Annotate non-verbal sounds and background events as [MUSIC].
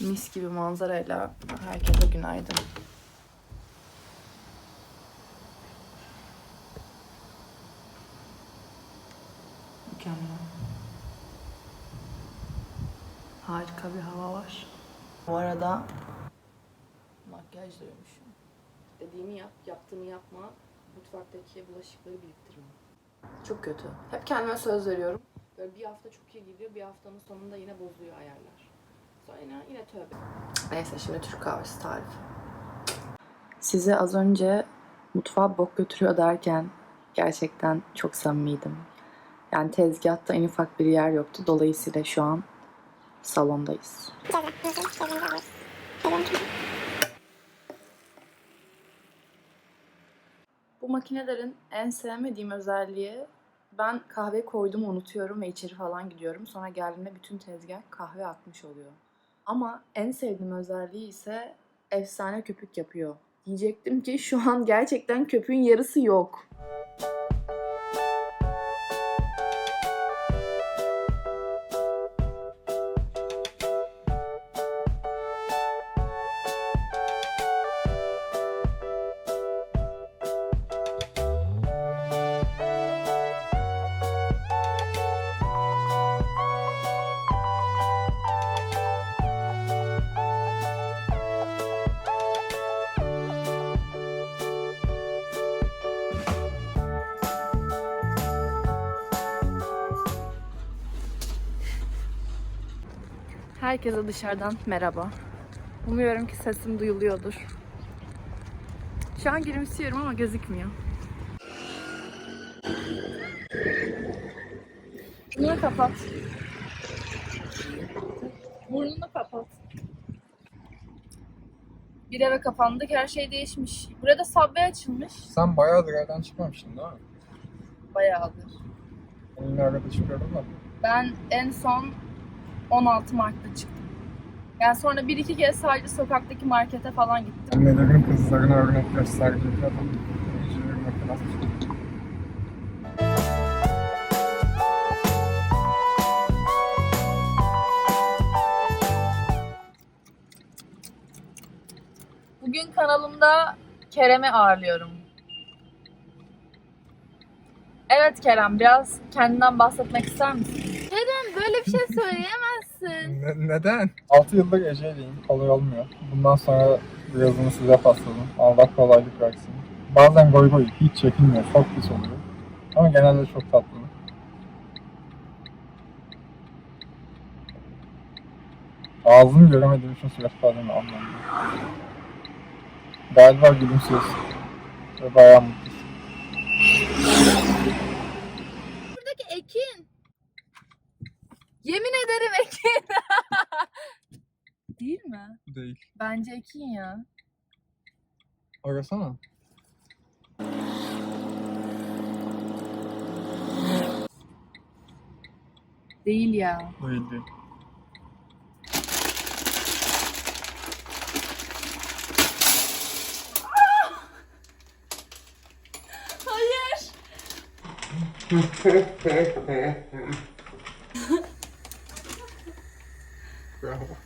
mis gibi manzarayla herkese günaydın. Mükemmel. Harika bir hava var. Bu arada makyaj uyumuşum. Dediğimi yap, yaptığımı yapma. Mutfaktaki bulaşıkları biriktirme. Çok kötü. Hep kendime söz veriyorum. Böyle bir hafta çok iyi gidiyor, bir haftanın sonunda yine bozuyor ayarlar. Neyse şimdi Türk kahvesi tarifi. Size az önce mutfağa bok götürüyor derken gerçekten çok samimiydim. Yani tezgahta en ufak bir yer yoktu. Dolayısıyla şu an salondayız. Bu makinelerin en sevmediğim özelliği ben kahve koydum unutuyorum ve içeri falan gidiyorum. Sonra geldiğimde bütün tezgah kahve akmış oluyor. Ama en sevdiğim özelliği ise efsane köpük yapıyor. Diyecektim ki şu an gerçekten köpüğün yarısı yok. Herkese dışarıdan merhaba. Umuyorum ki sesim duyuluyordur. Şu an gülümsüyorum ama gözükmüyor. Bunu kapat. Burnunu kapat. Bir eve kapandık, her şey değişmiş. Burada subway açılmış. Sen bayağıdır evden çıkmamıştın değil mi? Bayağıdır. Ben yine arada çıkıyordum da. Ben en son 16 Mart'ta çıktım. Yani sonra bir iki kez sadece sokaktaki markete falan gittim. Annelerin kızlarına örnek gösterdiği kadın. Makinası. Bugün kanalımda Kerem'i ağırlıyorum. Evet Kerem, biraz kendinden bahsetmek ister misin? Kerem, böyle bir şey söyleyemezsin. Ne- neden? 6 yıldır Ece'yleyim. Kolay olmuyor. Bundan sonra birazını size pasladım. Allah kolaylık versin. Bazen goy goy hiç çekinmiyor. Çok pis oluyor. Ama genelde çok tatlı. Ağzını göremediğim için surat ifademi anlamıyorum. Galiba gülümsüyorsun. Ve bayağı mutlusun. Buradaki Ekin. Yemin ederim Ekin. [LAUGHS] Değil mi? Değil. Bence Ekin ya. Arasana. Değil ya. Değil değil. Hayır. [LAUGHS] gravel.